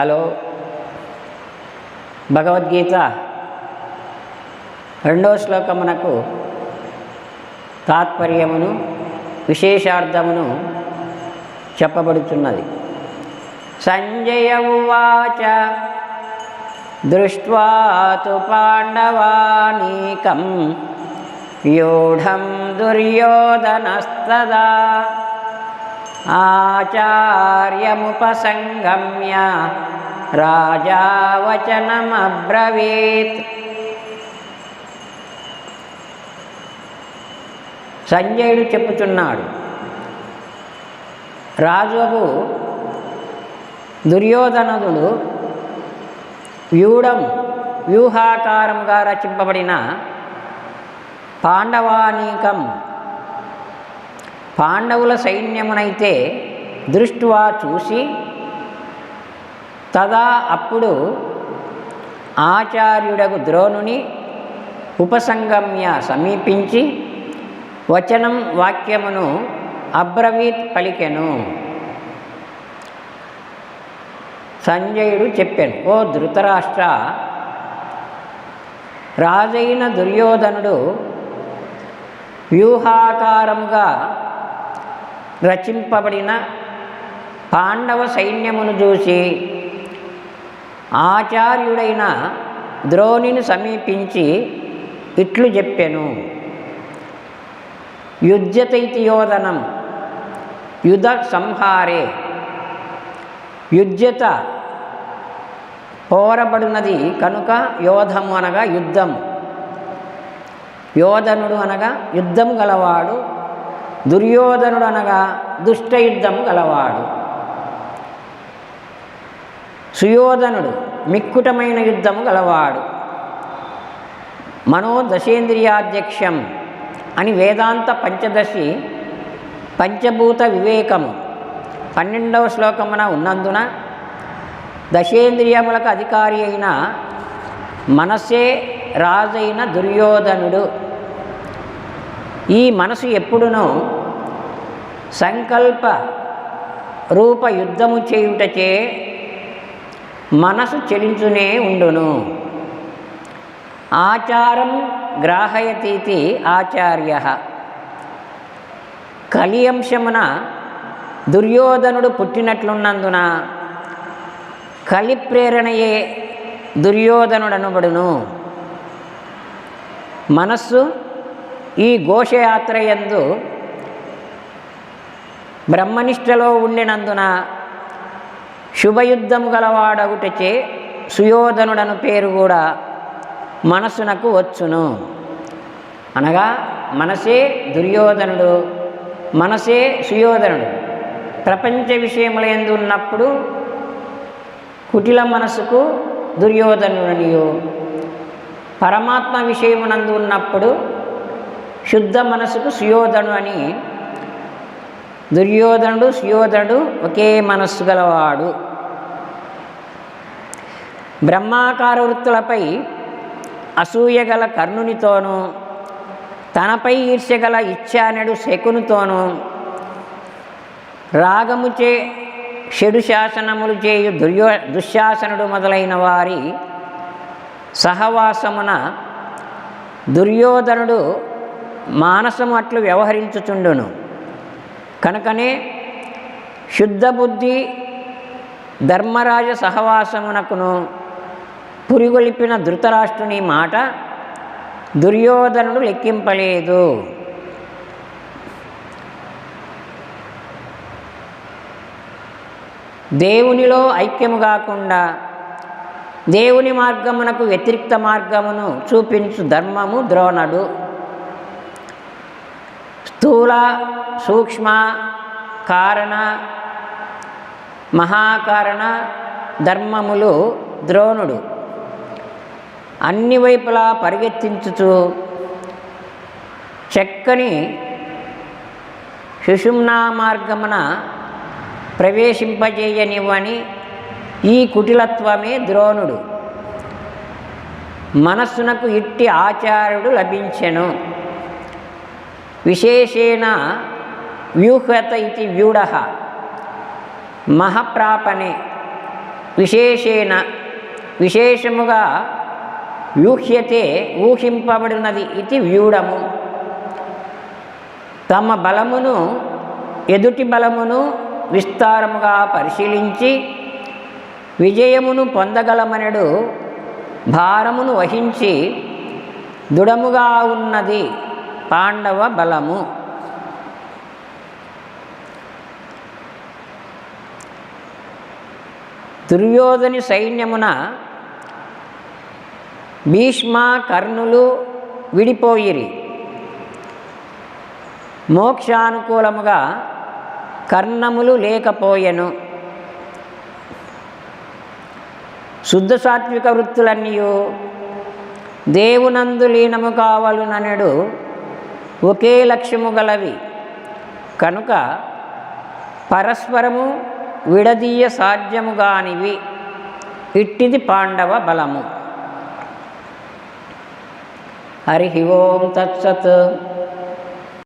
Hello Bhagavad Gita రెండో శ్లోకమునకు తాత్పర్యమును విశేషార్థమును చెప్పబడుతున్నది సంజయ ఉవాచ దృష్ట్వా తు పాండవానీకం వ్యూఢం దుర్యోధనస్తదా. ఆచార్యముపసంగమ్య రాజా వచనమబ్రవీత్ సంజయుడు చెప్పుచున్నాడు రాజుకు దుర్యోధనదుడు వ్యూఢం వ్యూహాకారంగా రచింపబడిన పాండవానీకం పాండవుల సైన్యమునైతే దృష్ట్వా చూసి తదా అప్పుడు ఆచార్యుడకు ద్రోణుని ఉపసంగమ్య సమీపించి వచనం వాక్యమును అబ్రవీత్ పలికెను. సంజయుడు చెప్పాను ఓ ధృతరాష్ట్ర రాజైన దుర్యోధనుడు వ్యూహాకారముగా రచింపబడిన పాండవ సైన్యమును చూసి ఆచార్యుడైన ద్రోణిని సమీపించి ఇట్లు చెప్పెను. యుజ్యతైతియోదనం యుధ సంహారే యుజ్యత పోరబడినది కనుక యోధము అనగా యుద్ధం. యోధనుడు అనగా యుద్ధం గలవాడు దుర్యోధనుడు అనగా దుష్ట యుద్ధము గలవాడు. సుయోధనుడు మిక్కుటమైన యుద్ధము గలవాడు. మనోదశేంద్రియాధ్యక్షం అని వేదాంత పంచదశి పంచభూత వివేకము పన్నెండవ శ్లోకమున ఉన్నందున దశేంద్రియములకు అధికారి అయిన మనసే రాజైన దుర్యోధనుడు. ఈ మనసు ఎప్పుడునో సంకల్ప రూప యుద్ధము చేయుటచే మనసు చెలించునే ఉండును. ఆచారం గ్రాహయతీతి ఆచార్య. కలియంశమున దుర్యోధనుడు పుట్టినట్లున్నందున కలి ప్రేరణయే దుర్యోధనుడనబడును. మనస్సు ఈ ఘోషయాత్రయందు బ్రహ్మనిష్టలో ఉండినందున శుభయుద్ధము గలవాడగుటచే సుయోధనుడను పేరు కూడా మనస్సునకు వచ్చును. అనగా మనసే దుర్యోధనుడు మనసే సుయోధనుడు. ప్రపంచ విషయముల ఎందు ఉన్నప్పుడు కుటిల మనసుకు దుర్యోధనుడనియు పరమాత్మ విషయమునందు ఉన్నప్పుడు శుద్ధ మనసుకు సుయోధను అని. దుర్యోధనుడు సుయోధనుడు ఒకే మనస్సు గలవాడు. బ్రహ్మాకార వృత్తులపై అసూయ గల కర్ణునితోనూ తనపై ఈర్ష్యగల ఇచ్చానడు శకునితోనూ రాగముచే షడు శాసనములు చేయు దుర్యో దుశ్శాసనుడు మొదలైన వారి సహవాసమున దుర్యోధనుడు మానసము అట్లు వ్యవహరించుచుండును. కనుకనే శుద్ధబుద్ధి ధర్మరాజ సహవాసమునకును పురిగొలిపిన ధృతరాష్ట్రుని మాట దుర్యోధనుడు లెక్కింపలేదు. దేవునిలో ఐక్యము కాకుండా దేవుని మార్గమునకు వ్యతిరిక్త మార్గమును చూపించు ధర్మము ద్రోణుడు. స్థూల సూక్ష్మ కారణ మహాకారణ ధర్మములు ద్రోణుడు. అన్ని వైపులా పరిగెత్తించుచు చక్కని సుషుమ్నా మార్గమున ప్రవేశింపజేయనివ్వని ఈ కుటిలత్వమే ద్రోణుడు. మనస్సునకు ఇట్టి ఆచార్యుడు లభించెను. విశేషేణ వ్యూహత ఇది వ్యూఢ. మహప్రాపణే. విశేషేణ విశేషముగా వ్యూహ్యతే ఊహింపబడినది ఇది వ్యూఢము. తమ బలమును ఎదుటి బలమును విస్తారముగా పరిశీలించి విజయమును పొందగలమనడు భారమును వహించి దృఢముగా ఉన్నది. పాండవ బలము. దుర్యోధని సైన్యమున భీష్మ కర్ణులు విడిపోయిరి. మోక్షానుకూలముగా కర్ణములు లేకపోయెను. శుద్ధ సాత్విక వృత్తులన్నీ దేవునందు లీనము కావలుననడు ఒకే లక్ష్యము గలవి. కనుక పరస్పరము విడదీయ సాధ్యముగానివి ఇట్టిది పాండవ బలము. హరి ఓం తత్సత్.